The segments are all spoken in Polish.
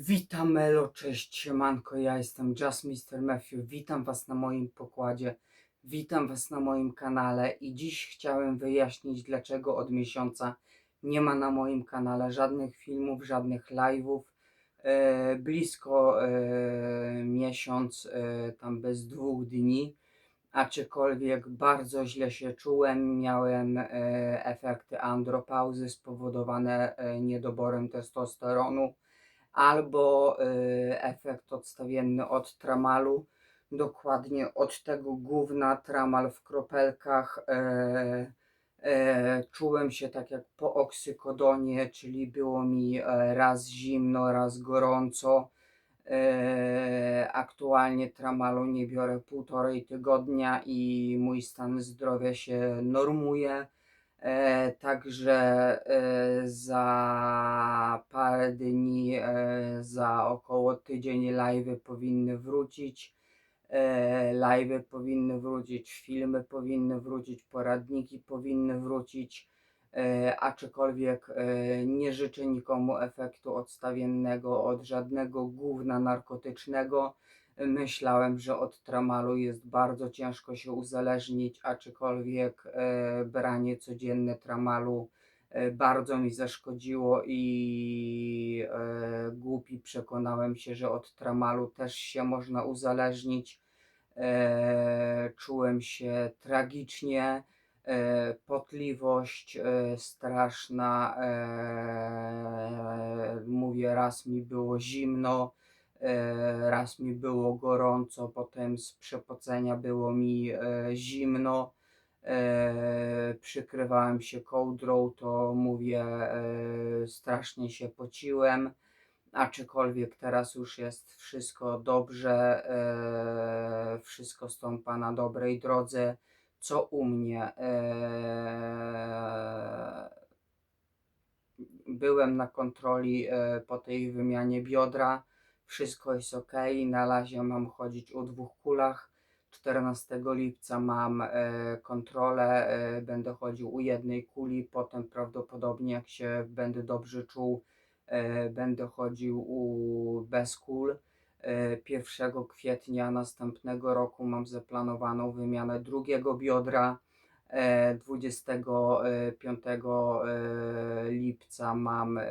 Witam Elo, cześć, siemanko, ja jestem Just Mr. Matthew, witam was na moim pokładzie, witam was na moim kanale. I dziś chciałem wyjaśnić dlaczego od miesiąca nie ma na moim kanale żadnych filmów, żadnych live'ów, e, blisko e, miesiąc, e, tam bez dwóch dni, aczkolwiek bardzo źle się czułem, miałem e, efekty andropauzy spowodowane e, niedoborem testosteronu, albo y, efekt odstawienny od tramalu, dokładnie od tego gówna tramal w kropelkach. E, e, czułem się tak jak po oksykodonie, czyli było mi e, raz zimno, raz gorąco. Aktualnie tramalu nie biorę półtorej tygodnia i mój stan zdrowia się normuje. E, także e, za parę dni, e, za około tydzień live'y powinny wrócić. E, live'y powinny wrócić, filmy powinny wrócić, poradniki powinny wrócić. Aczkolwiek nie życzę nikomu efektu odstawiennego od żadnego gówna narkotycznego. Myślałem, że od tramalu jest bardzo ciężko się uzależnić, aczkolwiek e, branie codzienne tramalu e, bardzo mi zaszkodziło i e, głupi przekonałem się, że od tramalu też się można uzależnić. Czułem się tragicznie, potliwość straszna. Mówię, raz mi było zimno, raz mi było gorąco, potem z przepocenia było mi e, zimno. E, przykrywałem się kołdrą, to mówię, e, strasznie się pociłem. Aczkolwiek teraz już jest wszystko dobrze, e, wszystko stąpa na dobrej drodze. Co u mnie? E, byłem na kontroli e, po tej wymianie biodra. Wszystko jest ok. Na razie mam chodzić o dwóch kulach. 14 lipca mam e, kontrolę. E, będę chodził u jednej kuli. Potem prawdopodobnie, jak się będę dobrze czuł, e, będę chodził u bez kul. E, 1 kwietnia następnego roku mam zaplanowaną wymianę drugiego biodra. E, 25 e, lipca mam e,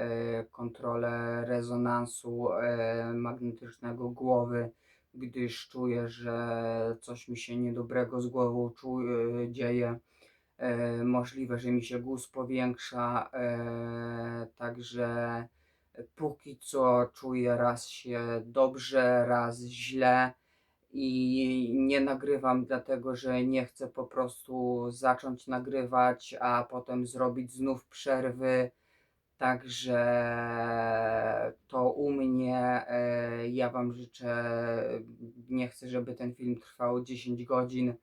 kontrolę rezonansu e, magnetycznego głowy, gdyż czuję, że coś mi się niedobrego z głową e, dzieje. E, Możliwe, że mi się guz powiększa, e, także póki co czuję raz się dobrze, raz źle i nie nagrywam dlatego, że nie chcę po prostu zacząć nagrywać, a potem zrobić znów przerwy. Także to u mnie. e, Ja Wam życzę, nie chcę, żeby ten film trwał 10 godzin.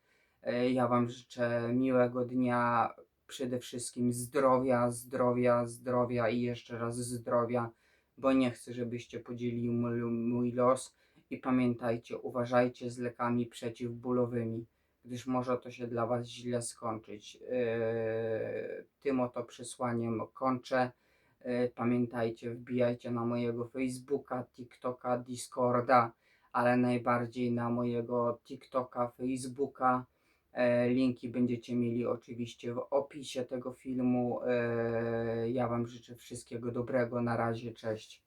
E, Ja Wam życzę miłego dnia, przede wszystkim zdrowia, zdrowia, zdrowia i jeszcze raz zdrowia, bo nie chcę, żebyście podzielili mój, mój los. I pamiętajcie, uważajcie z lekami przeciwbólowymi, gdyż może to się dla Was źle skończyć. Yy, tym oto przesłaniem kończę. Yy, Pamiętajcie, wbijajcie na mojego Facebooka, TikToka, Discorda, ale najbardziej na mojego TikToka, Facebooka. E, Linki będziecie mieli oczywiście w opisie tego filmu. Ja Wam życzę wszystkiego dobrego. Na razie, cześć.